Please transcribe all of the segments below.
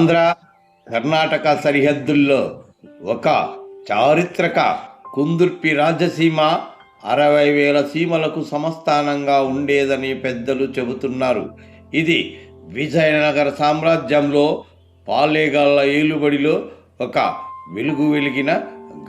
ఆంధ్ర కర్ణాటక సరిహద్దుల్లో ఒక చారిత్రక కుందుర్పి రాజసీమ అరవై వేల సీమలకు సమస్థానంగా ఉండేదని పెద్దలు చెబుతున్నారు. ఇది విజయనగర సామ్రాజ్యంలో పాలేగాళ్ళ ఏలుబడిలో ఒక వెలుగు వెలిగిన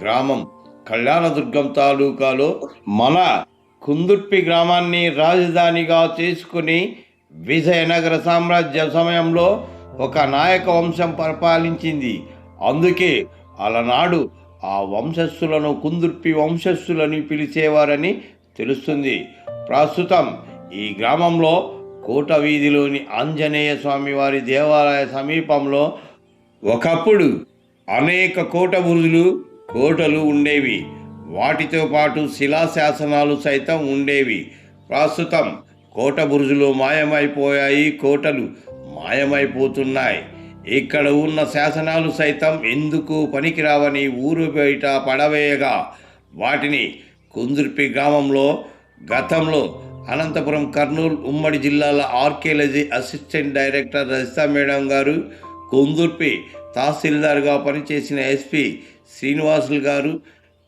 గ్రామం. కళ్యాణదుర్గం తాలూకాలో మన కుందుర్పి గ్రామాన్ని రాజధానిగా చేసుకుని విజయనగర సామ్రాజ్య సమయంలో ఒక నాయక వంశం పరిపాలించింది. అందుకే అలనాడు ఆ వంశస్థులను కుందుర్పి వంశస్థులని పిలిచేవారని తెలుస్తుంది. ప్రస్తుతం ఈ గ్రామంలో కోట వీధిలోని ఆంజనేయ స్వామి వారి దేవాలయ సమీపంలో ఒకప్పుడు అనేక కోట బురుజులు కోటలు ఉండేవి. వాటితో పాటు శిలాశాసనాలు సైతం ఉండేవి. ప్రస్తుతం కోట బురుజులు మాయమైపోయాయి కోటలు మాయమైపోతున్నాయి. ఇక్కడ ఉన్న శాసనాలు సైతం ఎందుకు పనికిరావని ఊరు బయట పడవేయగా. వాటిని కుందుర్పి గ్రామంలో గతంలో అనంతపురం కర్నూలు ఉమ్మడి జిల్లాల archaeology assistant director Rajitha madam garu Kundurpi తహసీల్దార్గా పనిచేసిన ఎస్పి శ్రీనివాసులు గారు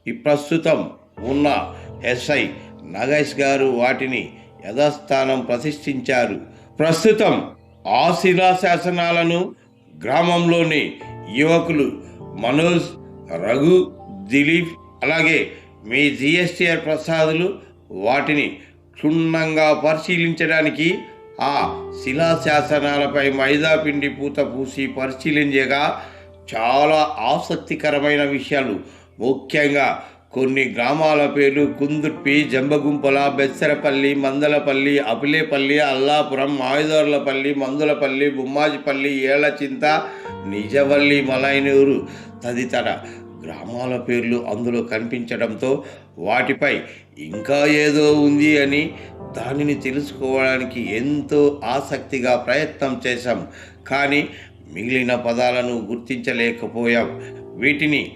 ఈ ప్రస్తుతం ఉన్న ఎస్ఐ నగేష్ గారు వాటిని యథాస్థానం ప్రతిష్ఠించారు. ప్రస్తుతం ఆ శిలాశాసనాలను గ్రామంలోని యువకులు మనోజ్ రఘు దిలీప్ అలాగే మీ జిఎస్టిఆర్ ప్రసాదులు వాటిని క్షుణ్ణంగా పరిశీలించడానికి ఆ శిలాశాసనాలపై మైదాపిండి పూత పూసి పరిశీలించగా చాలా ఆసక్తికరమైన విషయాలు. ముఖ్యంగా కొన్ని గ్రామాల పేర్లు కుందుర్పి జంబగుంపల బెచ్చరపల్లి మందలపల్లి అపిలేపల్లి అల్లాపురం మాయుదోర్లపల్లి మందులపల్లి బుమ్మాజిపల్లి ఏళ్ళచింత నిజవల్లి మలైనూరు తదితర గ్రామాల పేర్లు అందులో కనిపించడంతో వాటిపై ఇంకా ఏదో ఉంది అని దానిని తెలుసుకోవడానికి ఎంతో ఆసక్తిగా ప్రయత్నం చేశాం. కానీ మిగిలిన పదాలను గుర్తించలేకపోయాం. వీటిని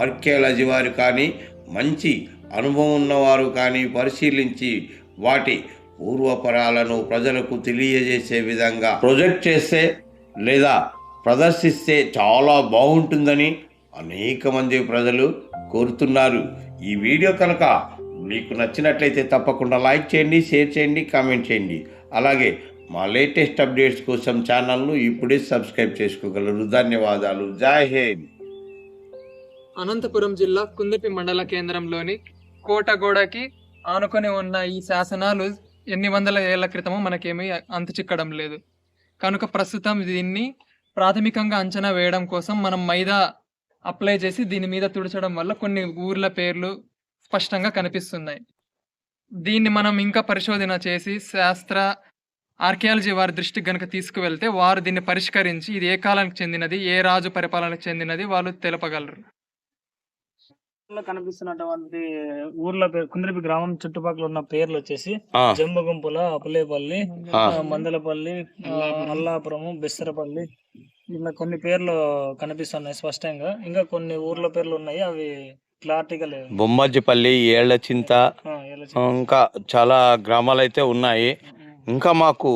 ఆర్కియాలజీ వారు కానీ మంచి అనుభవం ఉన్నవారు కానీ పరిశీలించి వాటి పూర్వపరాలను ప్రజలకు తెలియజేసే విధంగా ప్రొజెక్ట్ చేస్తే లేదా ప్రదర్శిస్తే చాలా బాగుంటుందని అనేక మంది ప్రజలు కోరుతున్నారు. ఈ వీడియో కనుక మీకు నచ్చినట్లయితే తప్పకుండా లైక్ చేయండి షేర్ చేయండి కామెంట్ చేయండి. అలాగే మా లేటెస్ట్ అప్డేట్స్ కోసం ఛానల్ను ఇప్పుడే సబ్స్క్రైబ్ చేసుకోగలరు. ధన్యవాదాలు. జై హింద్. అనంతపురం జిల్లా కుందపి మండల కేంద్రంలోని కోటగోడకి ఆనుకొని ఉన్న ఈ శాసనాలు ఎన్ని వందల ఏళ్ళ క్రితమో మనకేమీ అంతు చిక్కడం లేదు. కనుక ప్రస్తుతం దీన్ని ప్రాథమికంగా అంచనా వేయడం కోసం మనం మైదా అప్లై చేసి దీని మీద తుడచడం వల్ల కొన్ని ఊర్ల పేర్లు స్పష్టంగా కనిపిస్తున్నాయి. దీన్ని మనం ఇంకా పరిశోధన చేసి శాస్త్ర ఆర్కియాలజీ వారి దృష్టికి గనుక తీసుకువెళ్తే వారు దీన్ని పరిష్కరించి ఇది ఏ కాలానికి చెందినది ఏ రాజు పరిపాలనకు చెందినది వాళ్ళు తెలపగలరు. లో కనిపిస్తున్నటువంటి ఊర్ల పేరు కుంద్రిపి గ్రామం చుట్టుపక్కల ఉన్న పేర్లు వచ్చేసి జంబగుంపుల అపులేపల్లి మందలపల్లి ఆ, అల్లాపురము బెస్తరపల్లి ఇలా కొన్ని పేర్లు కనిపిస్తున్నాయి స్పష్టంగా. ఇంకా కొన్ని ఊర్ల పేర్లు ఉన్నాయి అవి క్లారిటీగా లేవు. బొమ్మజ్జిపల్లి ఏళ్ళచింత ఇంకా చాలా గ్రామాలు అయితే ఉన్నాయి ఇంకా మాకు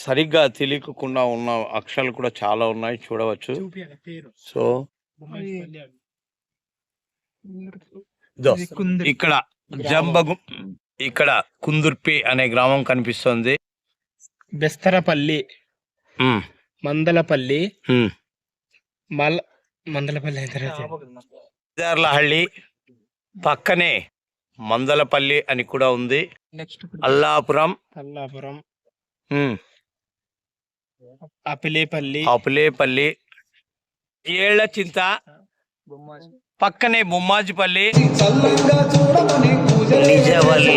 సరిగ్గా తెలియకుండా ఉన్న అక్షరాలు కూడా చాలా ఉన్నాయి చూడవచ్చు. సో ఇదో. ఇక్కడ జంబగు ఇక్కడ కుందుర్పి అనే గ్రామం కనిపిస్తుంది. బెస్తరపల్లి. మందలపల్లి. మల మందలపల్లి పక్కనే మందలపల్లి అని కూడా ఉంది. నెక్స్ట్ అల్లాపురం. అల్లాపురం. అపిలేపల్లి. అపులేపల్లి. ఏళ్ళచింత పక్కనే Bommajipalli. Nijavalli.